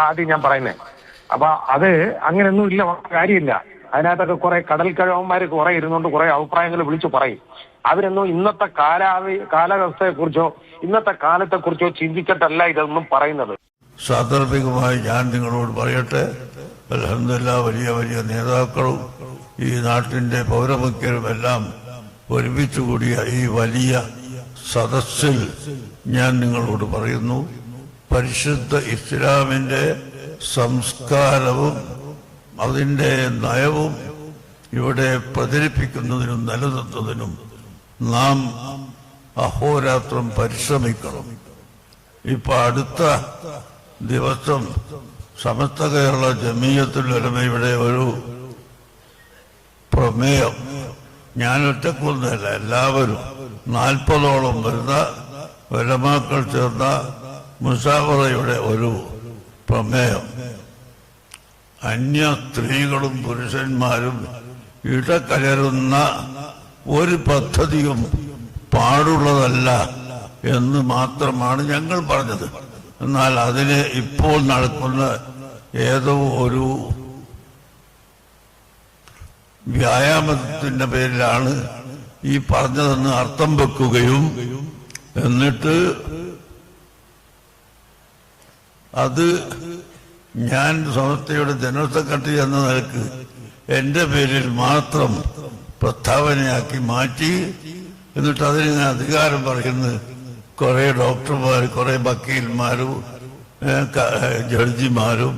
ആദ്യം ഞാൻ പറയുന്നത് അപ്പൊ അത് അങ്ങനെയൊന്നും ഇല്ല കാര്യമില്ല. അതിനകത്തൊക്കെ കുറെ കടൽ കിഴവന്മാർ കുറെ ഇരുന്നുകൊണ്ട് കുറെ അഭിപ്രായങ്ങൾ വിളിച്ചു പറയും. അവരൊന്നും ഇന്നത്തെ കാലാവി കാലാവസ്ഥയെ കുറിച്ചോ ഇന്നത്തെ കാലത്തെ കുറിച്ചോ ചിന്തിച്ചിട്ടല്ല ഇതൊന്നും പറയുന്നത്. സാന്ദർഭികമായി ഞാൻ നിങ്ങളോട് പറയട്ടെ അലഹമില്ല വലിയ വലിയ നേതാക്കളും ഈ നാട്ടിന്റെ പൗരമുഖ്യരും എല്ലാം ഒരുമിച്ചുകൂടിയ ഈ വലിയ സദസ്സിൽ ഞാൻ നിങ്ങളോട് പറയുന്നു. പരിശുദ്ധ ഇസ്ലാമിന്റെ സംസ്കാരവും അതിന്റെ നയവും ഇവിടെ പ്രചരിപ്പിക്കുന്നതിനും നിലനിർത്തുന്നതിനും നാം അഹോരാത്രം പരിശ്രമിക്കണം. ഇപ്പൊ അടുത്ത ദിവസം സമസ്ത കേരള ജമീയത്തിൽ വരുന്ന ഇവിടെ ഒരു പ്രമേയം. ഞാൻ ഒറ്റക്കൊന്നല്ല എല്ലാവരും നാൽപ്പതോളം വരുന്ന വരമാക്കൾ ചേർന്ന മുസാഫറയുടെ ഒരു പ്രമേയം. അന്യ സ്ത്രീകളും പുരുഷന്മാരും ഇടകലരുന്ന ഒരു പദ്ധതിയും പാടുള്ളതല്ല എന്ന് മാത്രമാണ് ഞങ്ങൾ പറഞ്ഞത്. എന്നാൽ അതിന് ഇപ്പോൾ നടക്കുന്ന ഏതോ ഒരു വ്യായാമത്തിന്റെ പേരിലാണ് ഈ പറഞ്ഞതെന്ന് അർത്ഥം വെക്കുകയും എന്നിട്ട് അത് ഞാൻ സമസ്തയുടെ ജനറൽ സെക്രട്ടറി എന്ന നിലയ്ക്ക് എന്റെ പേരിൽ മാത്രം പ്രസ്താവനയാക്കി മാറ്റി എന്നിട്ട് അതിന് ഞാൻ അധികാരം പറയുന്നത് കുറെ ഡോക്ടർമാർ കുറെ വക്കീൽമാരും ജഡ്ജിമാരും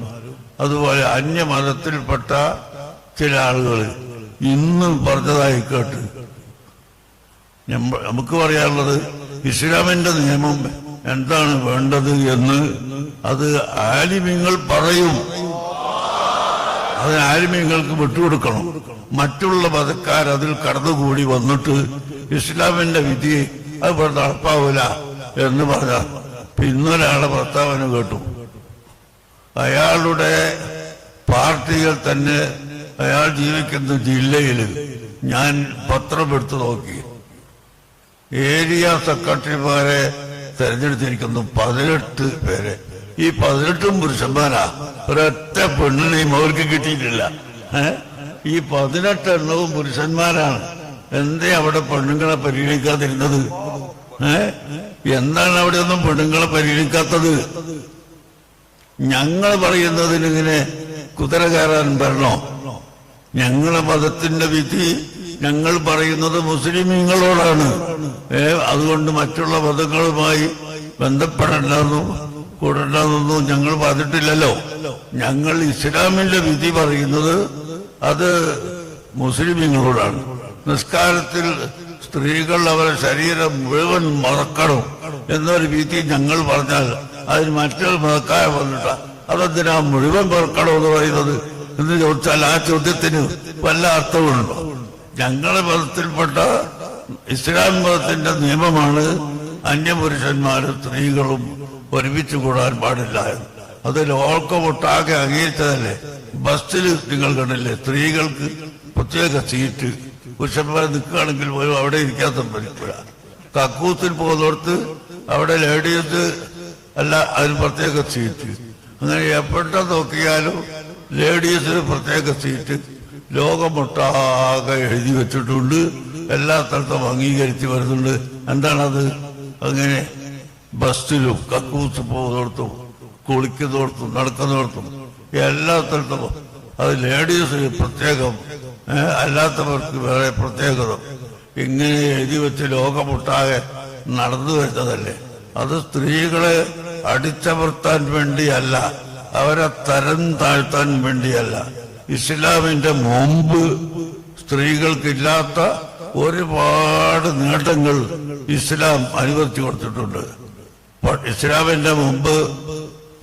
അതുപോലെ അന്യമതത്തിൽപ്പെട്ട ചില ആളുകൾ ഇന്നും പറഞ്ഞതായി കേട്ട്. നമുക്ക് പറയാനുള്ളത് ഇസ്ലാമിന്റെ നിയമം എന്താണ് വേണ്ടത് എന്ന് അത് ആലിമ്യങ്ങൾ പറയും. അത് ആലിമ്യങ്ങൾക്ക് വിട്ടുകൊടുക്കണം. മറ്റുള്ള മതക്കാർ അതിൽ കടന്നുകൂടി വന്നിട്ട് ഇസ്ലാമിന്റെ വിധി അത് ഇവിടെ നടപ്പാവൂല എന്ന് പറഞ്ഞ പിന്നൊരാളെ പ്രസ്താവന കേട്ടു. അയാളുടെ പാർട്ടികൾ തന്നെ അയാൾ ജീവിക്കുന്ന ജില്ലയിൽ ഞാൻ പത്രം എടുത്തു നോക്കി. ഏരിയ സെക്രട്ടറിമാരെ തെരഞ്ഞെടുത്തിരിക്കുന്നു പതിനെട്ട് പേരെ. ഈ പതിനെട്ടും പുരുഷന്മാരാ. ഒരൊറ്റ പെണ്ണിനെയും അവർക്ക് കിട്ടിയിട്ടില്ല. ഈ പതിനെട്ട് എണ്ണവും പുരുഷന്മാരാണ്. എന്തേ അവിടെ പെണ്ണുങ്ങളെ പരിഗണിക്കാതിരുന്നത്? ഏ? എന്താണ് അവിടെ ഒന്നും പെണ്ണുങ്ങളെ പരിഗണിക്കാത്തത്? ഞങ്ങൾ പറയുന്നതിനിങ്ങനെ കുതിര കയറാൻ വരണോ? ഞങ്ങളെ മതത്തിന്റെ വിധി ഞങ്ങൾ പറയുന്നത് മുസ്ലിമീങ്ങളോടാണ്. അതുകൊണ്ട് മറ്റുള്ള മതങ്ങളുമായി ബന്ധപ്പെടണ്ടെന്നും കൂടണ്ടെന്നൊന്നും ഞങ്ങൾ പറഞ്ഞിട്ടില്ലല്ലോ. ഞങ്ങൾ ഇസ്ലാമിന്റെ വിധി പറയുന്നത് അത് മുസ്ലിമീങ്ങളോടാണ്. നിസ്കാരത്തിൽ സ്ത്രീകൾ അവരുടെ ശരീരം മുഴുവൻ മറക്കണം എന്നൊരു വിധി ഞങ്ങൾ പറഞ്ഞാൽ അതിന് മറ്റൊരു മതക്കായ വന്നിട്ട. അതെന്തിനാ മുഴുവൻ മറക്കണം എന്ന് പറയുന്നത്? എന്ന് ചോദിച്ചാൽ ആ ചോദ്യത്തിന് വല്ല അർത്ഥമുണ്ടോ? ഞങ്ങളുടെ മതത്തിൽപ്പെട്ട ഇസ്ലാം മതത്തിന്റെ നിയമമാണ് അന്യപുരുഷന്മാരും സ്ത്രീകളും ഒരുമിച്ച് കൂടാൻ പാടില്ല എന്ന്. അത് ലോകമൊട്ടാകെ അംഗീകരിച്ചതല്ലേ? ബസ്സിൽ നിങ്ങൾ കണ്ടില്ലേ? സ്ത്രീകൾക്ക് പ്രത്യേക സീറ്റ്. പുരുഷന്മാരെ നിൽക്കുകയാണെങ്കിൽ പോലും അവിടെ ഇരിക്കാൻ സമ്മതിക്കില്ല കക്കൂസിൽ പോകുന്നിടത്ത് അവിടെ ലേഡീസ് അല്ല അതിന് പ്രത്യേക സീറ്റ്. അങ്ങനെ എപ്പോഴത്തെ നോക്കിയാലും ലേഡീസിന് പ്രത്യേക സീറ്റ്. ലോകമൊട്ടാകെ എഴുതി വെച്ചിട്ടുണ്ട്. എല്ലാ സ്ഥലത്തും അംഗീകരിച്ച് വരുന്നുണ്ട്. എന്താണത്? അങ്ങനെ ബസ്സിലും കക്കൂസ് പോകുന്നിടത്തും കുളിക്കുന്നിടത്തും നടക്കുന്നിടത്തും എല്ലാ സ്ഥലത്തും അത് ലേഡീസ് പ്രത്യേകം അല്ലാത്തവർക്ക് വേറെ പ്രത്യേകത. ഇങ്ങനെ എഴുതി വെച്ച് ലോകമൊട്ടാകെ നടന്നു വരുന്നതല്ലേ? അത് സ്ത്രീകളെ അടിച്ചമർത്താൻ വേണ്ടിയല്ല അവരെ തരം താഴ്ത്താൻ വേണ്ടിയല്ല. ഇസ്ലാമിന്റെ മുമ്പ് സ്ത്രീകൾക്കില്ലാത്ത ഒരുപാട് നേട്ടങ്ങൾ ഇസ്ലാം അനുവദിച്ചു കൊടുത്തിട്ടുണ്ട്. ഇസ്ലാമിന്റെ മുമ്പ്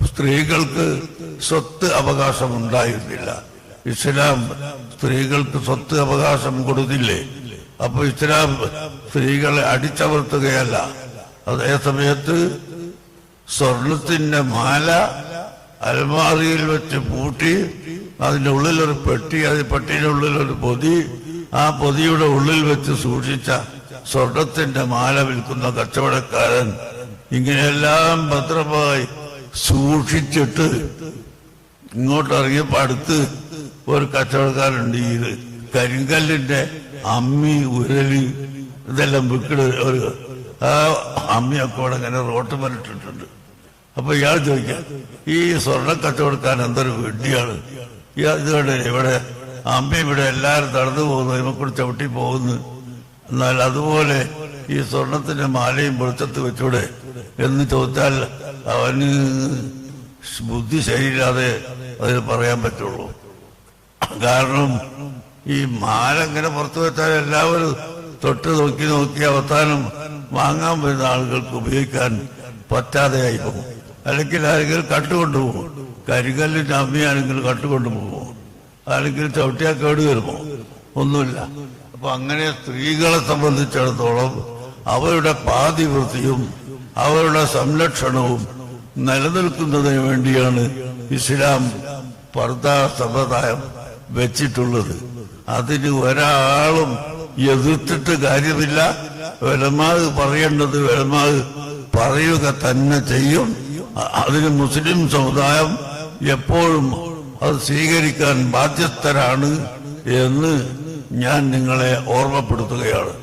സ്ത്രീകൾക്ക് സ്വത്ത് അവകാശം ഉണ്ടായിരുന്നില്ല ഇസ്ലാം സ്ത്രീകൾക്ക് സ്വത്ത് അവകാശം കൊടുത്തില്ലേ? അപ്പൊ ഇസ്ലാം സ്ത്രീകളെ അടിച്ചമർത്തുകയല്ല. അതേ സമയത്ത് സ്വർണത്തിന്റെ മാല അലമാറിയിൽ വെച്ച് പൂട്ടി അതിന്റെ ഉള്ളിലൊരു പെട്ടി അത് പെട്ടിയുടെ ഉള്ളിലൊരു പൊതി. ആ പൊതിയുടെ ഉള്ളിൽ വെച്ച് സൂക്ഷിച്ച സ്വർണത്തിന്റെ മാല വിൽക്കുന്ന കച്ചവടക്കാരൻ ഇങ്ങനെയെല്ലാം ഭദ്രമായി സൂക്ഷിച്ചിട്ട് ഇങ്ങോട്ട് ഇറങ്ങിയപ്പോ അടുത്ത് ഒരു കച്ചവടക്കാരുണ്ട് ഈ കരിങ്കല്ലിന്റെ അമ്മി ഉരലി ഇതെല്ലാം വിൽക്കണ ഒരു ആ അമ്മിയൊക്കെ അവിടെ ഇങ്ങനെ റോട്ട് മരിട്ടിട്ടുണ്ട് അപ്പൊ ഇയാൾ ചോദിക്കാം ഈ സ്വർണ കച്ചവടക്കാരൻ എന്തൊരു ഇയാൾ ഇതുകൊണ്ട് ഇവിടെ അമ്പി ഇവിടെ എല്ലാവരും തടന്നു പോകുന്നു ഇവക്കൂടെ ചവിട്ടി പോകുന്നു. എന്നാൽ അതുപോലെ ഈ സ്വർണത്തിന്റെ മാലയും വെളിച്ചത്ത് വെച്ചൂടെ എന്ന് ചോദിച്ചാൽ അവന് ബുദ്ധി ശരിയില്ലാതെ അതിന് പറയാൻ പറ്റുള്ളൂ. കാരണം ഈ മാല ഇങ്ങനെ പുറത്തു വെച്ചാൽ എല്ലാവരും തൊട്ട് നോക്കി നോക്കി അവസാനം വാങ്ങാൻ വരുന്ന ആളുകൾക്ക് ഉപയോഗിക്കാൻ പറ്റാതെയായി പോകും. അല്ലെങ്കിൽ ആരെങ്കിലും കട്ടുകൊണ്ടുപോകും കരികല്ലിന്റെ അമ്മയാണെങ്കിൽ കട്ടുകൊണ്ടുപോകും അല്ലെങ്കിൽ ചവിട്ടിയാൽ കേട് വരുമോ? ഒന്നുമില്ല. അപ്പൊ അങ്ങനെ സ്ത്രീകളെ സംബന്ധിച്ചിടത്തോളം അവരുടെ പാതിവൃത്തിയും അവരുടെ സംരക്ഷണവും നിലനിൽക്കുന്നതിന് വേണ്ടിയാണ് ഇസ്ലാം പർദ സമ്പ്രദായം വെച്ചിട്ടുള്ളത്. അതിന് ഒരാളും എതിർത്തിട്ട് കാര്യമില്ല. വെലമാവ് പറയേണ്ടത് വെലമാവ് പറയുക തന്നെ ചെയ്യും. അതിന് മുസ്ലിം സമുദായം എപ്പോഴും അത് സ്വീകരിക്കാൻ ബാധ്യസ്ഥരാണ് എന്ന് ഞാൻ നിങ്ങളെ ഓർമ്മപ്പെടുത്തുകയാണ്.